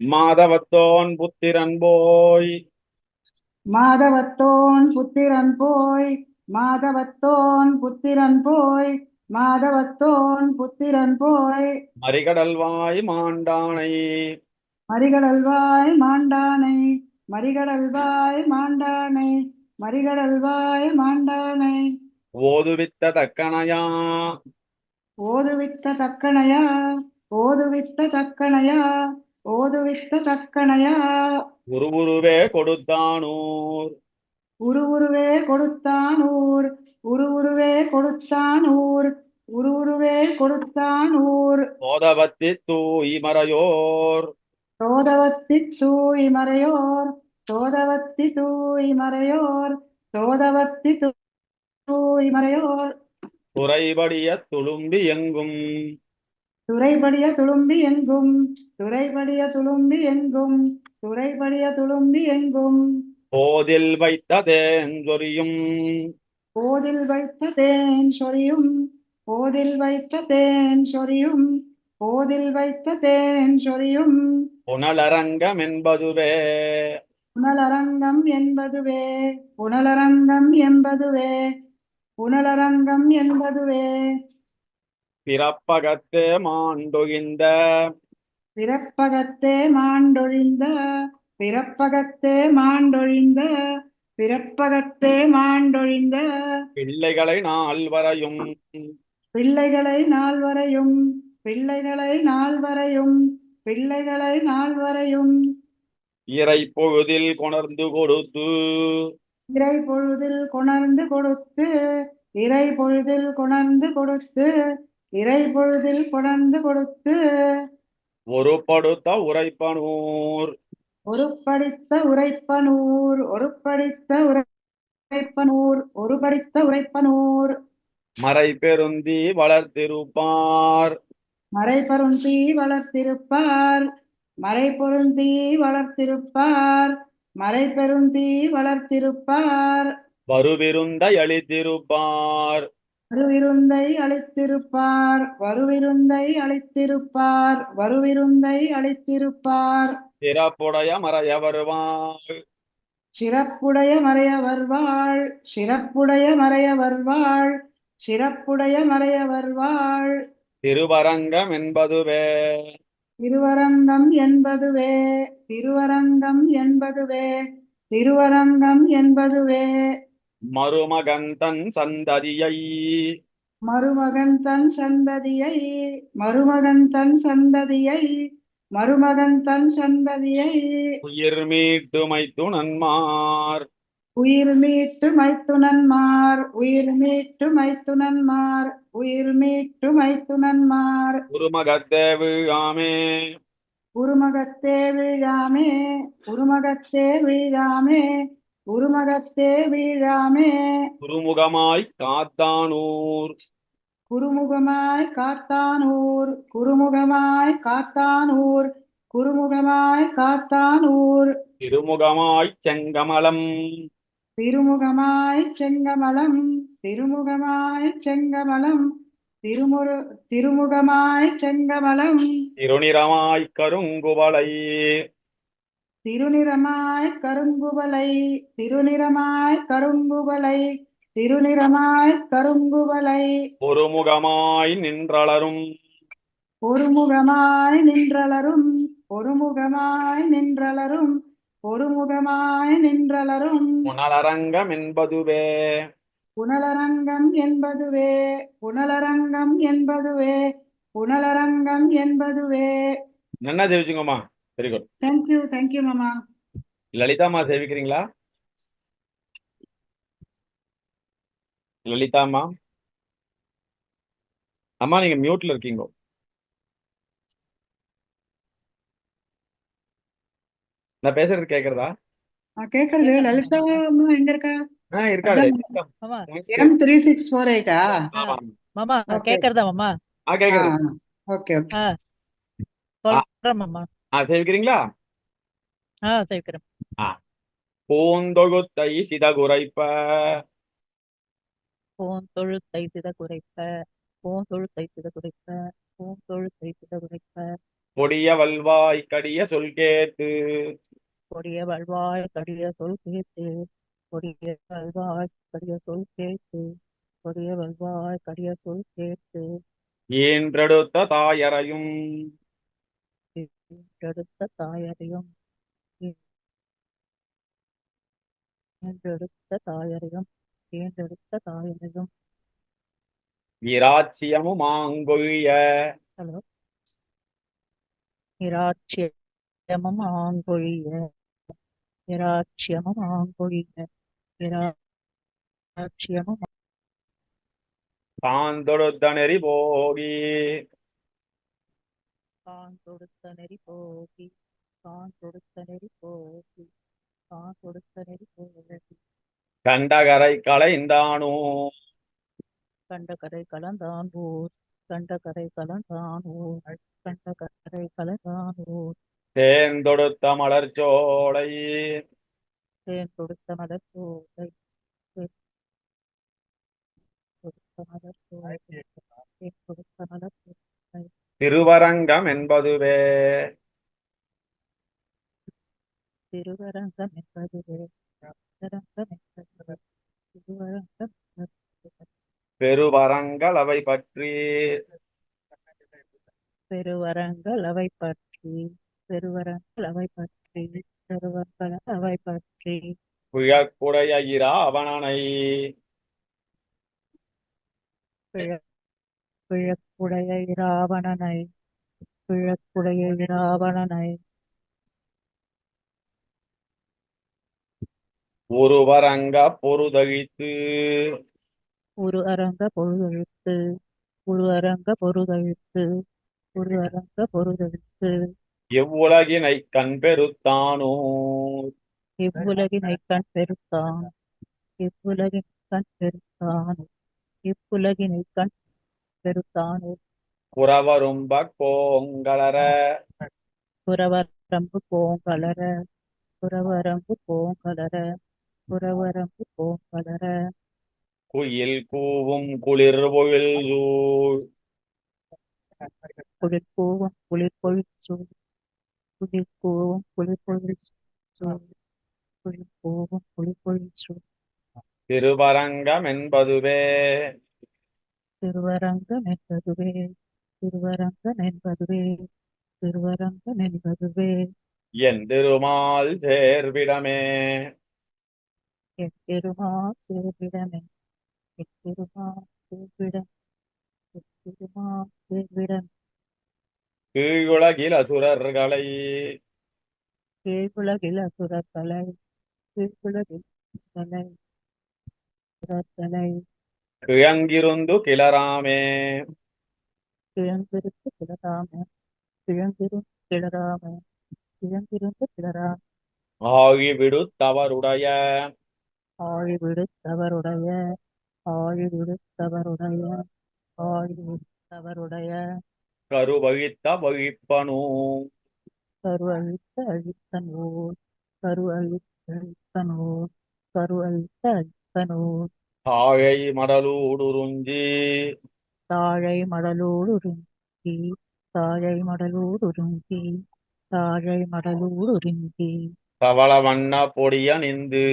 மாதவத்தோன் புத்திரன் போய். மாதவத்தோன் புத்திரன் போய் மாதவத்தோன் புத்திரன் போய் மாதவத்தோன் புத்திரன் போய். மறிகடல்வாய் மாண்டானை. மறிகடல்வாய் மாண்டானை மறிகடல்வாய் மாண்டானை மறிகடல்வாய் மாண்டானை. ஓதுவித்த தக்கணையா. ஓதுவித்த தக்கணையா ஓதுவித்த தக்கணையா. ஓதுவித்த தக்கணையா? உருவுருவே கொடுத்தானூர். உருவுருவே கொடுத்தானூர். உருவுருவே கொடுத்தானூர். உருவுருவே கொடுத்தானூர். சோதவத்தி தூய் மறையோர். சோதவத்தி தூய் மறையோர். சோதவத்தி தூய் மறையோர். சோதவத்தி தூ- தூய் மறையோர். துறைபடிய துளும்பி எங்கும். துறைபடிய துளும்பி எங்கும் துறைபடிய துளும்பி எங்கும் துறைபடிய துளும்பி எங்கும். போதில் வைத்த தேஞ்சொரியும் போதில் வைத்த தேன் சொரியும். போதில் வைத்த தேன் சொரியும். போதில் வைத்த தேன் சொரியும். புனலரங்கம் என்பதுவே. புனலரங்கம் என்பதுவே. புனலரங்கம் என்பதுவே. புனலரங்கம் என்பதுவே. பிறப்பகத்தே மாண்டொகிந்த பிறப்பகத்தே மாண்டொழிந்த. பிறப்பகத்தே மாண்டொழிந்த. பிறப்பகத்தே மாண்டொழிந்த. பிள்ளைகளை நால்வரையும் பிள்ளைகளை நால்வரையும் பிள்ளைகளை நால்வரையும் பிள்ளைகளை நால்வரையும் இறை பொழுதில் கொணர்ந்து கொடுத்து. இறை பொழுதில் கொணர்ந்து கொடுத்து. இறை பொழுதில் கொணர்ந்து கொடுத்து. இறை பொழுதில் கொணர்ந்து கொடுத்து ஒரு படுத்த உரைப்பனூர். ஒரு படித்த உரைப்பனூர் ஒரு படித்த உரைப்பனூர் ஒரு படித்த உரைப்பனூர். மறை பெருந்தி வளர்த்திருப்பார். மறைபொருந்தி வளர்த்திருப்பார். மறைபொருந்தி வளர்த்திருப்பார். மறைபெருந்தி வளர்த்திருப்பார். வருவிருந்தை அளித்திருப்பார் வருவிருந்தை அளித்திருப்பார் வருவிருந்தை அளித்திருப்பார் வருவிருந்தை அளித்திருப்பார் சிறப்புடைய மறையவருவார் சிறப்புடைய மறையவர்வாள் சிறப்புடைய மறையவர்வாள் சிறப்புடைய மறையவர்வாள் திருவரங்கம் என்பதுவே. திருவரங்கம் என்பதுவே திருவரங்கம் என்பதுவே திருவரங்கம் என்பதுவே. மருமகந்தன் சந்ததியை. மருமகன் தன் சந்ததியை மருமகன் தன் சந்ததியை மருமகன் தன் சந்ததியை. உயிர் மீட்டுமை துணன்மார் உயிர் மீட்டு மைத்துனன்மார் உயிர் மீட்டு மைத்துனன்மார் உயிர் மீட்டு மைத்துனன்மார் குருமகத்தே வீழாமே உருமகத்தே வீழாமே உருமகத்தே வீழாமே உருமகத்தே வீழாமே குருமுகமாய் காத்தானூர். குருமுகமாய் காத்தானூர். குருமுகமாய் காத்தானூர். குருமுகமாய் காத்தானூர். திருமுகமாய் செங்கமலம். திருமுகமாய் செங்கமலம். திருமுகமாய் செங்கமலம். திருமுரு திருமுகமாய் செங்கமலம். திருநிறமாய் கருங்குவளை. திருநிறமாய் கருங்குவலை திருநிறமாய் கருங்குவலை திருநிறமாய் கருங்குவலை ஒருமுகமாய் நின்றளரும். ஒருமுகமாய் நின்றலரும் ஒருமுகமாய் நின்றலரும் ஒருமுகமாய் நின்றலரும் புனலரங்கம் என்பதுவே. புனலரங்கம் என்பதுவே. புனலரங்கம் என்பதுவே. புனலரங்கம் என்பதுவே. என்ன சேவிச்சுங்கம்மா very good thank you thank you மாமா லலிதாம்மா சேவிக்கிறீங்களா? லலிதாம்மா அம்மா? நீங்க மியூட்ல இருக்கீங்க. நான் பேசுறது கேக்குறதா? கேக்குறது. லலிதா அம்மா எங்க இருக்கா? ஆ இருக்காளே அதான். மாமா எம் த்ரீ சிக்ஸ் ஃபோர் எயிட்டா. மாமா. கேக்குறதா மாமா. ஆ மாமா ஆ சேவிக்கிறீங்களா ஆ. சேர்க்கிறேன் பூந்தொகுத்தை சிதகுரைப்ப பூந்தொழுத்தை சித குறைப்ப. பூந்தொழுத்தை சித குறைப்ப. பூந்தொழுத்தை சித குறைப்ப. கொடிய வல்வாய் கடிய சொல் கேட்டு. கொடிய வல்வாய் கடிய சொல் கேட்டு. கொடிய வல்வாய் கடிய சொல் கேட்டு. கொடிய வல்வாய் கடிய சொல் கேட்டு. ஈன்றெடுத்த தாயரையும். ஈன்றெடுத்த தாயரையும் ஈன்றெடுத்த தாயரையும் ஈன்றெடுத்த தாயரையும். இராச்சியமும் ஆங்கொழிய ஹலோ. இராட்சியமும் ஆங்கொழிய இராட்சியமும் ஆங்கொழிய இராட்சியமும் தான் தொடுத்த நெறி போகி தான் தொடுத்த நெறி போகி தான் தொடுத்த நெறி போகி தான் தொடுத்த நெறி போகி. கண்டகரை களைந்தானோ கண்ட கரை கலந்தான்? ஊர் கண்ட கரை கலந்தான்? ஊர் கண்ட கரை கலந்தான்? ஊர் தேர்ந்தொடுத்த மலர்ச்சோலை தேன் கொடுத்த மலர் சோலை. தேன் கொடுத்த திருவரங்கம் என்பதுவே. திருவரங்கம் பெருவரங்கள் அவை பற்றி. பெருவரங்கள் அவை பற்றி. பெருவரங்கள் அவை பற்றி. பெருவரங்கள் அவை பற்றி. குழக்குடைய இராவணனை பிழ- பிழக்குடைய இராவணனை பிழக்குடைய இராவணனை ஒருவரங்க பொருதழித்து ஒரு அரங்க பொழுதழித்து ஒரு அரங்க பொருதழித்து ஒரு அரங்க பொருதழித்து எவ்வுலகினை கண் பெருத்தானோ இவ்வுலகினை கண் பெருத்தான் இவ்வுலகின் கண் பெருத்தான் இவ்வுலகினை கண் பெருத்தானோ. புறவரும்ப கோங்களர புறவரம்பு போங்கலர புறவரம்பு போங்கலர புறவரம்பு போங்கலர குயில் கூவும் குளிர் பொழில் சூழ். குளிர் கூவும் குளிர் பொழில் சூழ். குளிர் கூவும் குளிர் பொழில் சூழ். குளிர் கூவும் குளிர் பொழில் சூழ். திருவரங்கம் என்பதுவே. திருவரங்கம் என்பதுவே திருவரங்கம் என்பதுவே திருவரங்கம் என்பதுவே. என் திருமால் சேர்விடமே. என் பெருமா சேர்விடமே. என் பெருமா சேர்விடம். என் பெருமா சேர்விடம். கீழுலகில் அசுரர்களை. கீழ்குலகில் அசுரத்தலை கீழ்குலகில் தலை சுரத்தலை கிழங்கிருந்து கிளராமே. கிழந்திருந்து கிளராம. கிழந்திருந்து கிளராம. கிழந்திருந்து கிளரா. ஆகி விடுத்தவருடைய ஆழி விடுத்தவருடைய ஆழி விடுத்தவருடைய ஆழி விடுத்தவருடைய கருவழித்த வழிப்பனு கரு அழித்த அழித்த நூல் கரு அழித்த அழித்த நூல் கரு அழித்த அழித்த நூல் தாழை மடலூடுருஞ்சி. தாழை மடலோடு உருங்கி தாழை மடலோடு உருங்கி தாழை மடலோடு உருங்கி தவள வண்ண பொடிய நிந்து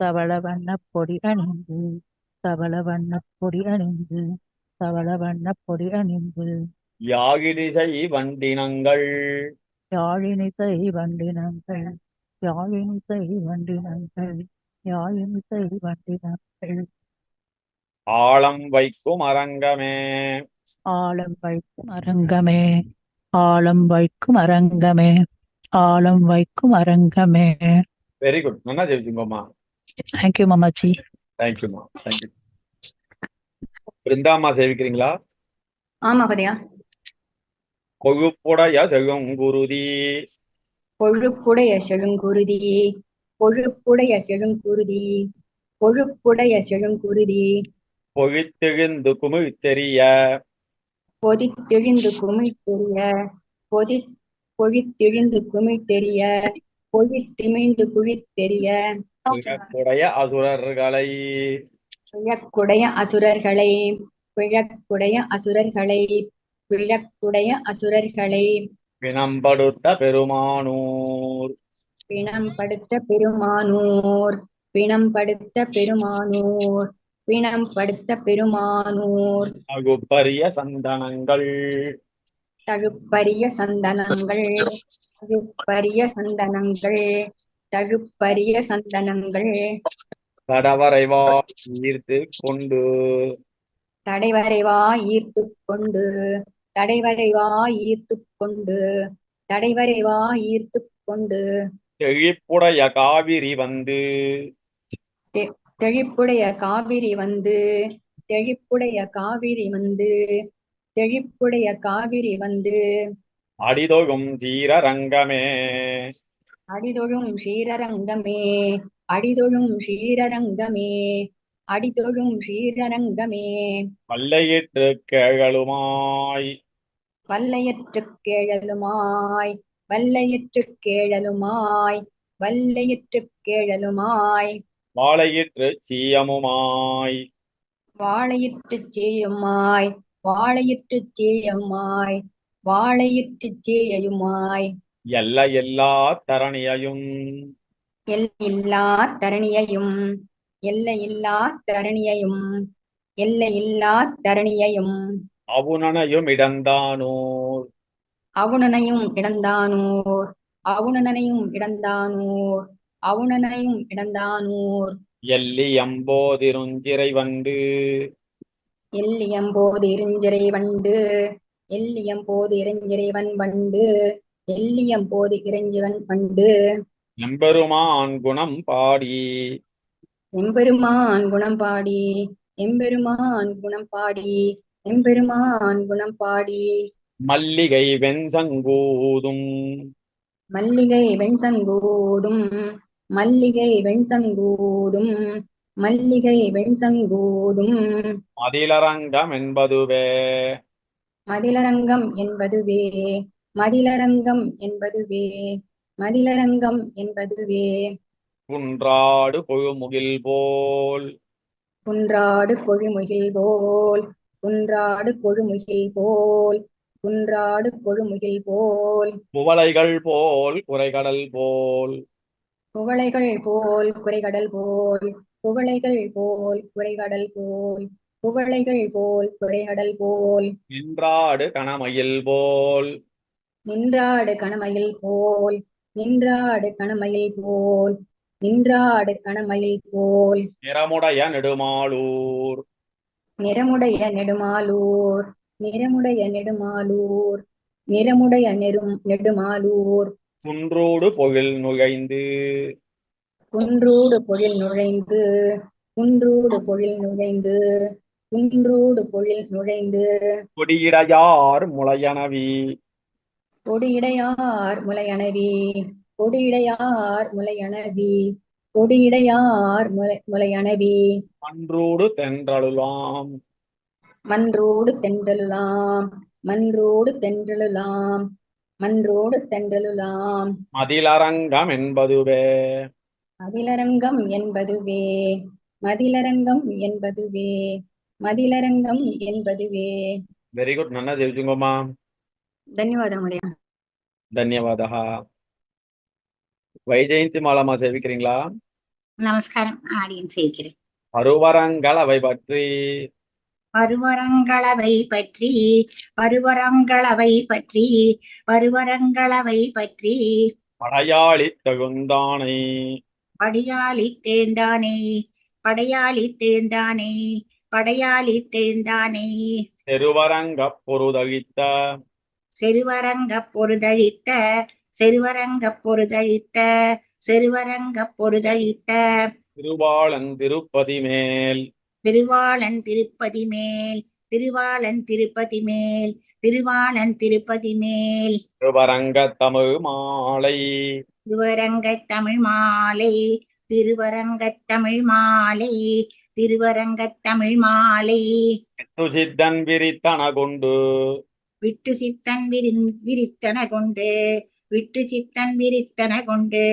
தவள வண்ணப் பொடி அணிந்து தவள வண்ணப் பொடி அணிந்து தவள வண்ணப் பொடி அணிந்து யாகிடிசை வண்டினங்கள். யாழினிசை வண்டினங்கள் யாழினிசை வண்டினங்கள். யாழினிசை வண்டினங்கள் ஆழம் வைக்கும் அரங்கமே. ஆழம் வைக்கும் அரங்கமே. ஆழம் வைக்கும் அரங்கமே. ஆழம் வைக்கும் அரங்கமே. வெரி குட் நல்லா ஜெயிச்சுங்கம்மா தேங்க்யூ மாமாஜி. தேங்க்யூம்மா தேங்க்யூ பிருந்தாம்மா சேவிக்கிறீங்களா ஆமா பதையா கொழுப்புடைய செழுங்குருதி கொழுப்புடைய செழுங்குருதி கொழுப்புடைய செழுங்குருதி கொழுப்புடைய செழுங்குருதி. பொழித்தெழுந்து குமிழ் தெரிய பொதித்தெழிந்து தெரிய பொதி பொழித்தெழிந்து குமிழ் தெரிய பொழித்திமிழ்ந்து குழித் தெரிய பிழக்குடைய அசுரர்களை. பிழக்குடைய அசுரர்களை. பிழக்குடைய அசுரர்களை. விளக்குடைய அசுரர்களை. பிணம்படுத்த பெருமானூர். பிணம் படுத்த பெருமானூர் பிணம் படுத்த பெருமானூர் பிணம் படுத்த பெருமானூர். அகுப்பரிய சந்தனங்கள். தழுப்பரிய சந்தனங்கள் தழுப்பரிய சந்தனங்கள் தழுப்பரிய சந்தனங்கள். தடவரைவா ஈர்த்து கொண்டு. தடைவரைவா ஈர்த்து கொண்டு. தடைவரைவா ஈர்த்து கொண்டு. தடைவரைவா ஈர்த்து கொண்டு. செழிப்புடைய காவிரி வந்து தெழிப்புடைய காவிரி வந்து தெழிப்புடைய காவிரி வந்து தெழிப்புடைய காவிரி வந்து அடிதொழும் சீரரங்கமே அடிதொழும் ஸ்ரீரரங்கமே அடிதொழும் ஸ்ரீரரங்கமே அடிதொழும் ஸ்ரீரரங்கமே பல்லையிற்று கேழலுமாய் வல்லையற்றுக் கேழலுமாய் வல்லையற்றுக் கேழலுமாய் வல்லையற்றுக் கேழலுமாய். வாழையிற்று சீயமுமாய். வாழையிட்டுச் சேயுமாய் வாழையிட்டுச் சேயுமாய் வாழையிட்டுச் சேயுமாய் எல்லையில்லா தரணியையும். எல்லையில்லா தரணியையும் எல்லையில்லா தரணியையும் எல்லையில்லா தரணியையும். அவுணனையும் இடந்தானூர். அவுணனையும் இடந்தானூர் அவுணனையும் இடந்தானூர் அவுணனையும் இடந்தானூர் எல்லி எம்போதிருஞ்சிறை வண்டு எல்லியம்போது இருஞ்சிறை வண்டு எல்லியம்போது இறைஞ்சிறைவன் வண்டு எல்லியம்போது இறைஞ்சிவன் வண்டு எம்பெருமான் குணம் பாடி. எம்பெருமான் குணம் பாடி. எம்பெருமான் குணம் பாடி. எம்பெருமான் குணம் பாடி. மல்லிகை வெண்சங்கூதும். மல்லிகை வெண்சங்கூதும் மல்லிகை வெண்சங்கூதும் மல்லிகை வெண்சங்கூதும். மதிலரங்கம் என்பதுவே. மதிலரங்கம் என்பதுவே. மதிலரங்கம் என்பதுவே. மதிலரங்கம் என்பதுவே. குன்றாடு கொழுமுகில் போல். குன்றாடு கொழுமுகில் போல். குன்றாடு கொழுமுகில் போல். குன்றாடு கொழுமுகில் போல். குவளைகள் போல் குறைகடல் போல். குவளைகள் போல் குறைகடல் போல். குவளைகள் போல் குறைகடல் போல். குவளைகள் போல் குறைகடல் போல். நின்றாடு கணமயில் போல். நின்றாடு கணமயில் போல். நின்றாடு கணமயில் போல். நின்றாடு கணமயில் போல். நிறமுடைய நெடுமாளூர் நிறமுடைய நெடுமாலூர். நிறமுடைய நெடுமாலூர் நிறமுடைய நெடும் நெடுமாலூர். குன்றோடு பொழில் நுழைந்து. குன்றூடு பொழில் நுழைந்து குன்றூடு பொழில் நுழைந்து குன்றூடு பொழில் நுழைந்து. கொடியிடையார் முளையனவி. கொடியிடையார் முலையணவி கொடியிடையார் முலையணவி கொடியிடையார் முலை முலையணவி அன்றோடு தென்றலுலாம். மன்றோடு தென்றலுலாம் மன்றோடு தென்றலுலாம் மன்றோடு தென்றலுலாம் மதிலரங்கம் என்பதுவே மதிலரங்கம் என்பதுவே மதிலரங்கம் என்பதுவே மதிலரங்கம் என்பதுவே வெரி குட் நல்லா தெரிஞ்சுங்கம்மா ధన్యవాదములయ్యా ధన్యవాద வைஜெயந்தி மாலமா சேவிக்கிறீங்களா நமஸ்காரம் ஆடியன்ஸ் இருக்கிறேன் பருவரங்கள் அவை பற்றி பருவரங்களவை பற்றி பருவரங்களவை பற்றி பருவரங்களவை பற்றி. படையாளி தகுந்தானை. படையாளி தேர்ந்தானே படையாளி தேர்ந்தானே படையாளி தேர்ந்தானே செருவரங்க பொருதழித்த. செருவரங்க பொருதழித்த. செருவரங்க பொருதழித்த. செருவரங்க பொருதழித்த. திருவாளன் திருப்பதி மேல் திருவாளன் திருப்பதி மேல் திருவாளன் திருப்பதி மேல் திருவாளன் திருப்பதி மேல் திருவரங்க தமிழ் மாலை. திருவரங்கத் தமிழ் மாலை திருவரங்கத் தமிழ் மாலை திருவரங்கத் தமிழ் மாலை. துசித்தன் விரித்தன கொண்டு விட்டு சித்தன் விரித்தன கொண்டு விட்டு சித்தன் விரித்தன கொண்டு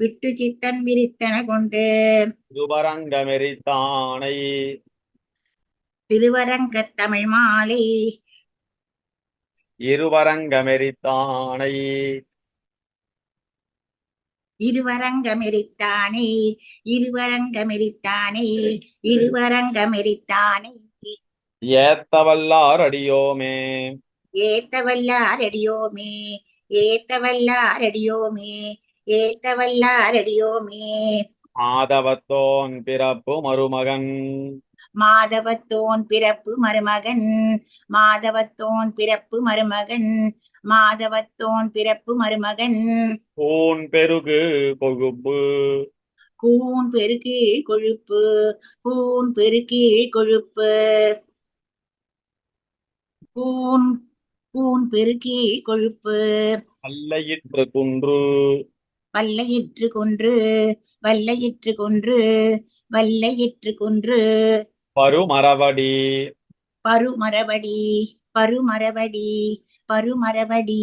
விட்டு சித்தன் விரித்தன கொண்டு. திருவரங்க மெரித்தானை திருவரங்கத் தமிழ் மாலை. இருவரங்கமெரித்தானை. இருவரங்கமெரித்தானை இருவரங்கமெரித்தானை இருவரங்கமெரித்தானை. ஏத்தவல்லார் அடியோமே ஏத்தவல்லாரடியோமே ஏத்தவல்லாரடியோமே. ஏத்தவல்லாரடியோமே ஆதவத்தோன் பிறப்பு மருமகன். மாதவத்தோன் பிறப்பு மருமகன். மாதவத்தோன் பிறப்பு மருமகன். மாதவத்தோன் பிறப்பு மருமகன். பூன் பெருகு கொழுப்பு. கூன் பெருக்கி கொழுப்பு. கூன் பெருக்கி கொழுப்பு. கூன் கூன் பெருக்கி கொழுப்பு. அல்லையிற்று குன்று. வல்லையிற்று கொன்று வல்லையிற்று கொன்று வல்லையிற்று கொன்று. பருமரவடி பருமரவடி பருமரவடி பருமரவடி